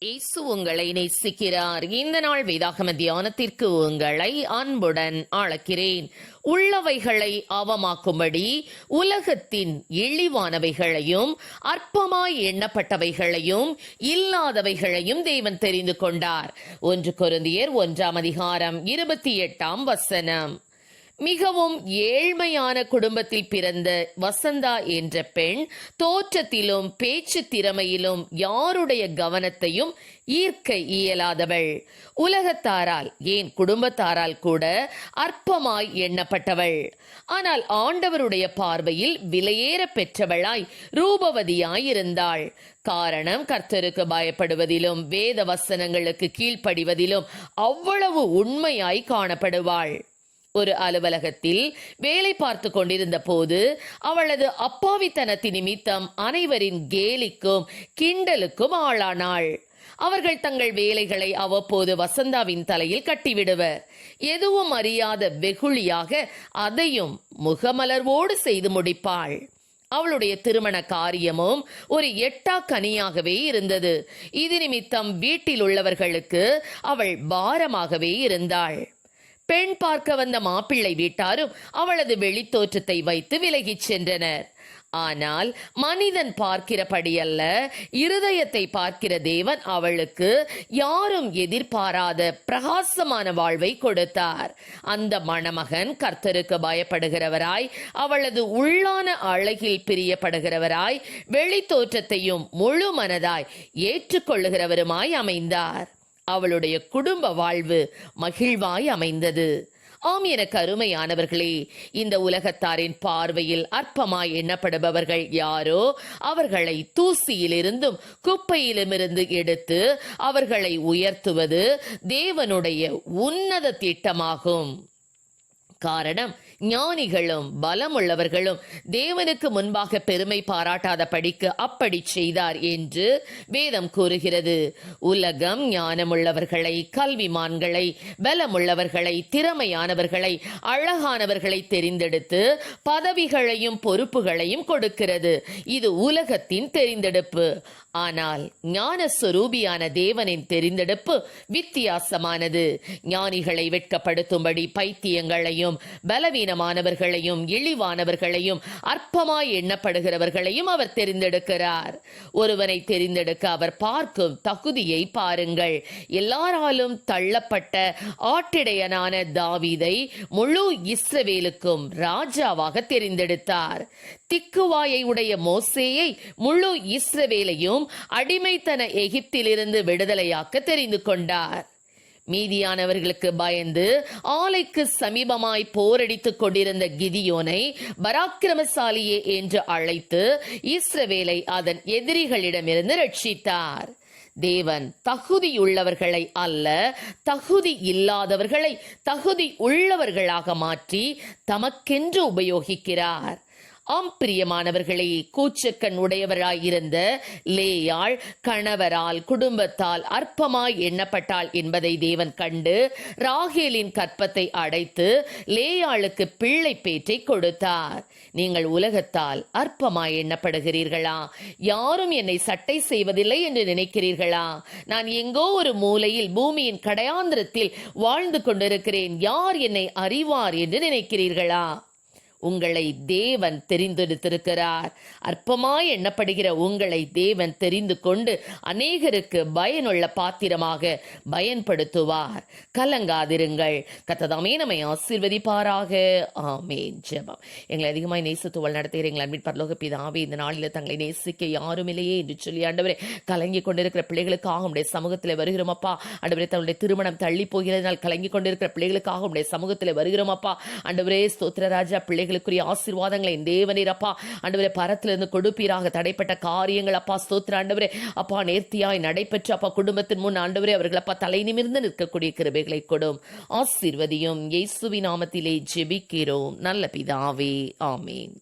இயேசு உங்களை நேசிக்கிறார். இந்த நாள் வேதாகம தியானத்திற்கு உங்களை அன்புடன் அழைக்கிறேன். உள்ளவைகளை அவமாக்கும்படி உலகத்தின் இழிவானவைகளையும் அற்பமாய் எண்ணப்பட்டவைகளையும் இல்லாதவைகளையும் தேவன் தெரிந்து கொண்டார். ஒன்று கொருந்தியர் ஒன்றாம் அதிகாரம் இருபத்தி எட்டாம் வசனம். மிகவும் ஏழ்மையான குடும்பத்தில் பிறந்த வசந்தா என்ற பெண் தோற்றத்திலும் பேச்சு திறமையிலும் யாருடைய கவனத்தையும் ஈர்க்க இயலாதவள். உலகத்தாரால் ஏன் குடும்பத்தாரால் கூட அற்பமாய் எண்ணப்பட்டவள். ஆனால் ஆண்டவருடைய பார்வையில் விலையேற பெற்றவளாய் ரூபவதியாயிருந்தாள். காரணம் கர்த்தருக்கு பயப்படுவதிலும் வேத வசனங்களுக்கு கீழ்ப்படிவதிலும் அவ்வளவு உண்மையாய் காணப்படுவாள். ஒரு அலுவலகத்தில் வேலை பார்த்து கொண்டிருந்த போது அவளது அப்பாவித்தனத்தின் நிமித்தம் அனைவரின் கேலிக்கும் கிண்டலுக்கும் ஆளானாள். அவர்கள் தங்கள் வேலைகளை அவ்வப்போது வசந்தாவின் தலையில் கட்டிவிடுவர். எதுவும் அறியாத வெகுளியாக அதையும் முகமலர்வோடு செய்து முடிப்பாள். அவளுடைய திருமண காரியமும் ஒரு எட்டா கனியாகவே இருந்தது. இது நிமித்தம் வீட்டில் உள்ளவர்களுக்கு அவள் பாரமாகவே இருந்தாள். பெண் பார்க்க வந்த மாப்பிள்ளை வீட்டாரும் அவளது வெளித்தோற்றத்தை வைத்து விலகிச் சென்றனர். ஆனால் மனிதன் பார்க்கிறபடி அல்ல இருதயத்தை பார்க்கிற தேவன் அவளுக்கு யாரும் எதிர்பாராத பிரகாசமான வாழ்வை கொடுத்தார். அந்த மணமகன் கர்த்தருக்கு பயப்படுகிறவராய் அவளது உள்ளான அழகில் பிரியப்படுகிறவராய் வெளித்தோற்றத்தையும் முழு மனதாய் ஏற்றுக்கொள்ளுகிறவருமாய் அமைந்தார். அவளுடைய குடும்ப வாழ்வு மகிழ்வாய் அமைந்தது. ஆம் எனக்கு அருமையானவர்களே இந்த உலகத்தாரின் பார்வையில் அற்பமாய் எண்ணப்படுபவர்கள் யாரோ அவர்களை தூசியிலிருந்தும் குப்பையிலுமிருந்து எடுத்து அவர்களை உயர்த்துவது தேவனுடைய உன்னத திட்டமாகும். காரணம் ஞானிகளும் பலமுள்ளவர்களும் தேவனுக்கு முன்பாக பெருமை பாராட்டாத படிக்கு அப்படி செய்தார் என்று வேதம் கூறுகிறது. உலகம் ஞானமுள்ளவர்களை கல்விமான்களை பலமுள்ளவர்களை திறமையானவர்களை அழகானவர்களை தெரிந்தெடுத்து பதவிகளையும் பொறுப்புகளையும் கொடுக்கிறது. இது உலகத்தின் தெரிந்தெடுப்பு. ஆனால் ஞான சுரூபியான தேவனின் தெரிந்தெடுப்பு வித்தியாசமானது. ஞானிகளை வெட்கப்படுத்தும்படி பைத்தியங்களையும் பலவீனமானவர்களையும் இழிவானவர்களையும் அற்பமாய் எண்ணப்படுகிறவர்களையும் அவர் தெரிந்தெடுக்கிறார். ஒருவனை தெரிந்தெடுக்க அவர் பார்க்கும் தகுதியை பாருங்கள். எல்லாராலும் தள்ளப்பட்ட ஆட்டிடையனான தாவீதை முழு இஸ்ரவேலுக்கும் ராஜாவாக தெரிந்தெடுத்தார். திக்குவாயை உடைய மோசேயை முழு இஸ்ரவேலையும் அடிமைத்தன எகிப்திலிருந்து விடுதலையாக்க தெரிந்து கொண்டார். மீதியானவர்களுக்கு பயந்து ஆலைக்கு சமீபமாய் போரடித்துக் கொண்டிருந்த கிதியோனை பராக்கிரமசாலியே என்று அழைத்து இஸ்ரவேலை அதன் எதிரிகளிடமிருந்து ரட்சித்தார். தேவன் தகுதியுள்ளவர்களை அல்ல தகுதி இல்லாதவர்களை தகுதி உள்ளவர்களாக மாற்றி தமக்கென்று உபயோகிக்கிறார். ஆம் பிரியமானவர்களே கூச்சக்கண் உடையவராயிருந்த லேயாள் கணவரால் குடும்பத்தால் அற்பமாய் எண்ணப்பட்டாள் என்பதை தேவன் கண்டு ராகேலின் கற்பத்தை அடைத்து லேயாளுக்கு பிள்ளை பேற்றை கொடுத்தார். நீங்கள் உலகத்தால் அற்பமாய் எண்ணப்படுகிறீர்களா? யாரும் என்னை சட்டை செய்வதில்லை என்று நினைக்கிறீர்களா? நான் எங்கோ ஒரு மூலையில் பூமியின் கடையாந்திரத்தில் வாழ்ந்து கொண்டிருக்கிறேன். யார் என்னை அறிவார் என்று நினைக்கிறீர்களா? உங்களை தேவன் தெரிந்தெடுத்திருக்கிறார். அற்பமாய் எண்ணப்படுகிற உங்களை தேவன் தெரிந்து கொண்டு அநேகருக்கு பயனுள்ள பாத்திரமாக பயன்படுத்துவார். கலங்காதிருங்கள். கத்ததாமே நம்மை ஆசீர்வதிப்பாராக. ஆமேன். ஜெபம். எங்களை அதிகமாய் நேசத்துவல் நடத்துகிற எங்கள் அன்பின் பரலோக பிதாவே இந்த நாளில் தங்களை நேசிக்க யாரும் இல்லையே என்று சொல்லி ஆண்டவரே கலங்கி கொண்டிருக்கிற பிள்ளைகளுக்காக உடைய சமூகத்தில் வருகிறோம் அப்பா ஆண்டவரே தன்னுடைய திருமணம் தள்ளி போகிறதுனால் கலங்கி கொண்டிருக்கிற பிள்ளைகளுக்காக உடைய சமூகத்தில் வருகிறோம் அப்பா ஆண்டவரே ஸ்தோத்திரராஜா பிள்ளைகள் பிள்ளைகளுக்குரிய ஆசீர்வாதங்களை தேவனீர் அப்பா ஆண்டவரே பரத்திலிருந்து கொடுப்பீராக. தடைப்பட்ட காரியங்கள் அப்பா ஸ்தோத்திர ஆண்டவரே அப்பா நேர்த்தியாய் நடைபெற்று அப்பா குடும்பத்தின் முன் ஆண்டவரே அவர்கள் அப்பா தலை நிமிர்ந்து நிற்கக்கூடிய கிருபைகளை கொடும். ஆசீர்வதியும். இயேசுவி நாமத்திலே ஜெபிக்கிறோம். நல்ல பிதாவே ஆமீன்.